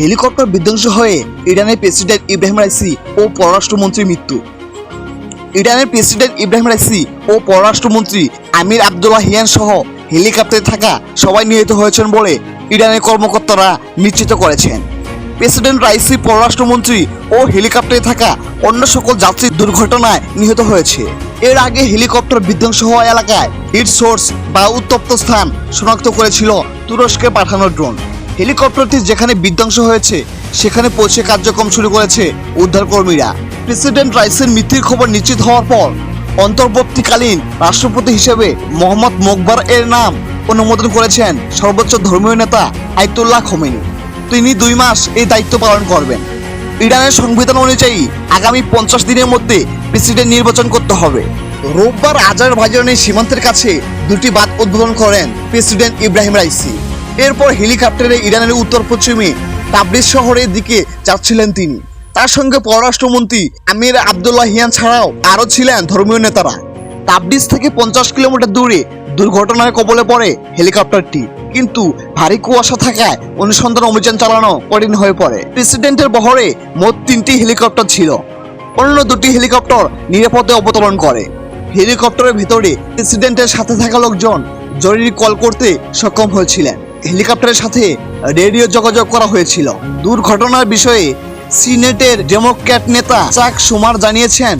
Helicopter বিধ্বংসী হয়ে ইরানের প্রেসিডেন্ট ইব্রাহিম রাইসি ও পররাষ্ট্রমন্ত্রীর মৃত্যু। ইরানের প্রেসিডেন্ট ইব্রাহিম রাইসি ও পররাষ্ট্রমন্ত্রী আমির আবদুল্লাহ হিয়ান সহ হেলিকপ্টারে থাকা সবাই নিহত হয়েছেন বলে ইরানের কর্মকর্তারা নিশ্চিত করেছেন। প্রেসিডেন্ট রাইসি, পররাষ্ট্রমন্ত্রী ও হেলিকপ্টারে থাকা অন্য সকল যাত্রী দুর্ঘটনায় নিহত হয়েছে। এর আগে হেলিকপ্টার বিধ্বংস হওয়া এলাকায় হিট সোর্স বা উত্তপ্ত স্থান শনাক্ত করেছিল তুরস্কে পাঠানো ড্রোন। হেলিকপ্টারটি যেখানে বিধ্বংস হয়েছে, সেখানে পৌঁছে কার্যক্রম শুরু করেছে উদ্ধারকর্মীরা। প্রেসিডেন্ট রাইসের মৃত্যুর খবর নিশ্চিত হওয়ার পর, অন্তর্বর্তীকালীন রাষ্ট্রপতি হিসেবে মোহাম্মদ মোকবার এর নাম অনুমোদন করেছেন সর্বোচ্চ ধর্মীয় নেতা আইতুল্লাহ খোমেনি। তিনি দুই মাস এই দায়িত্ব পালন করবেন। ইরানের সংবিধান অনুযায়ী আগামী পঞ্চাশ দিনের মধ্যে প্রেসিডেন্ট নির্বাচন করতে হবে। রোববার আজারবাইজানের সীমান্তের কাছে দুটি বাদ উদ্বোধন করেন প্রেসিডেন্ট ইব্রাহিম রাইসি। এরপর হেলিকপ্টারে ইরানের উত্তর পশ্চিমে তাবরিজ শহরের দিকে যাচ্ছিলেন তিনি। তার সঙ্গে পররাষ্ট্রমন্ত্রী আমির আবদুল্লাহ হিয়ান ছাড়াও আরও ছিলেন ধর্মীয় নেতারা। তাবরিজ থেকে পঞ্চাশ কিলোমিটার দূরে দুর্ঘটনার কবলে পড়ে হেলিকপ্টারটি। কিন্তু ভারী কুয়াশা থাকায় অনুসন্ধান অভিযান চালানো কঠিন হয়ে পড়ে। প্রেসিডেন্টের বহরে মোট তিনটি হেলিকপ্টার ছিল। অন্য দুটি হেলিকপ্টার নিরাপদে অবতরণ করে। হেলিকপ্টারের ভিতরে প্রেসিডেন্টের সাথে থাকা লোকজন জরুরি কল করতে সক্ষম হয়েছিলেন। হেলিকপ্টারের সাথে রেডিও যোগাযোগ করা হয়েছিল। দুর্ঘটনার বিষয়ে সিনেটের ডেমোক্র্যাট নেতা চাক সুমার জানিয়েছেন,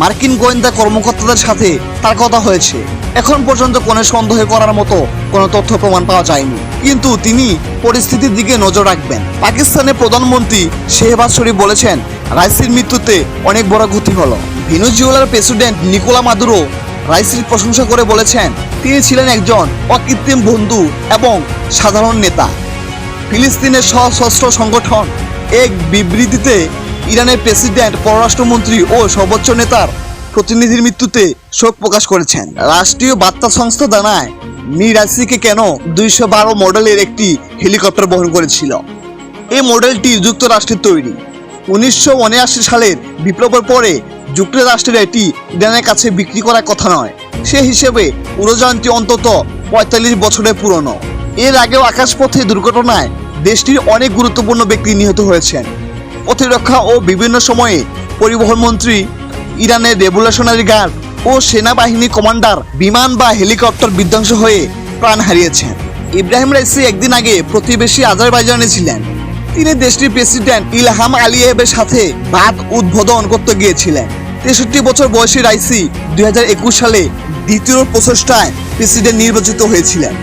মার্কিন গোয়েন্দা কর্মকর্তাদের সাথে তার কথা হয়েছে। এখন পর্যন্ত কোনো সন্দেহ করার মতো কোনো তথ্য প্রমাণ পাওয়া যায়নি। কিন্তু তিনি পরিস্থিতির দিকে নজর রাখবেন। পাকিস্তানের প্রধানমন্ত্রী শেহবাজ শরীফ বলেছেন, রাইসির মৃত্যুতে অনেক বড় ক্ষতি হলো। ভেনুজুয়েলার প্রেসিডেন্ট নিকোলা মাদুরো রাইসির প্রশংসা করে বলেছেন তিনি ছিলেন একজন অকৃত্রিম বন্ধু এবং সাধারণ নেতা। ফিলিস্তিনের সশস্ত্র সংগঠন এক বিবৃতিতে ইরানের প্রেসিডেন্ট, পররাষ্ট্রমন্ত্রী ও সর্বোচ্চ নেতার প্রতিনিধির মৃত্যুতে শোক প্রকাশ করেছেন। রাষ্ট্রীয় বার্তা সংস্থা জানায় মিরাসিকে কেন দুইশো বারো মডেলের একটি হেলিকপ্টার বহন করেছিল। এই মডেলটি যুক্তরাষ্ট্রের তৈরি। উনিশশো উনআশি সালের বিপ্লবের পরে যুক্তরাষ্ট্রের এটি ইরানের কাছে বিক্রি করার কথা নয়। সে হিসেবে উড়োযানটি অন্তত পঁয়তাল্লিশ বছরের পুরনো। এর আগেও আকাশপথে দুর্ঘটনায় দেশটির অনেক গুরুত্বপূর্ণ ব্যক্তি নিহত হয়েছেন। প্রতিরক্ষা ও বিভিন্ন সময়ে পরিবহন মন্ত্রী, ইরানের রেভলিউশনারি গার্ড ও সেনাবাহিনী কমান্ডার বিমান বা হেলিকপ্টার বিধ্বংস হয়ে প্রাণ হারিয়েছেন। ইব্রাহিম রাইসি একদিন আগে প্রতিবেশী আজারবাইজানে ছিলেন। তিনি দেশটির প্রেসিডেন্ট ইলহাম আলিয়েবের সাথে বাদ উদ্বোধন করতে গিয়েছিলেন। তেষট্টি বছর বয়সী রাইসি দুই হাজার একুশ সালে দ্বিতীয় প্রচেষ্টায় প্রেসিডেন্ট নির্বাচিত হয়েছিলেন।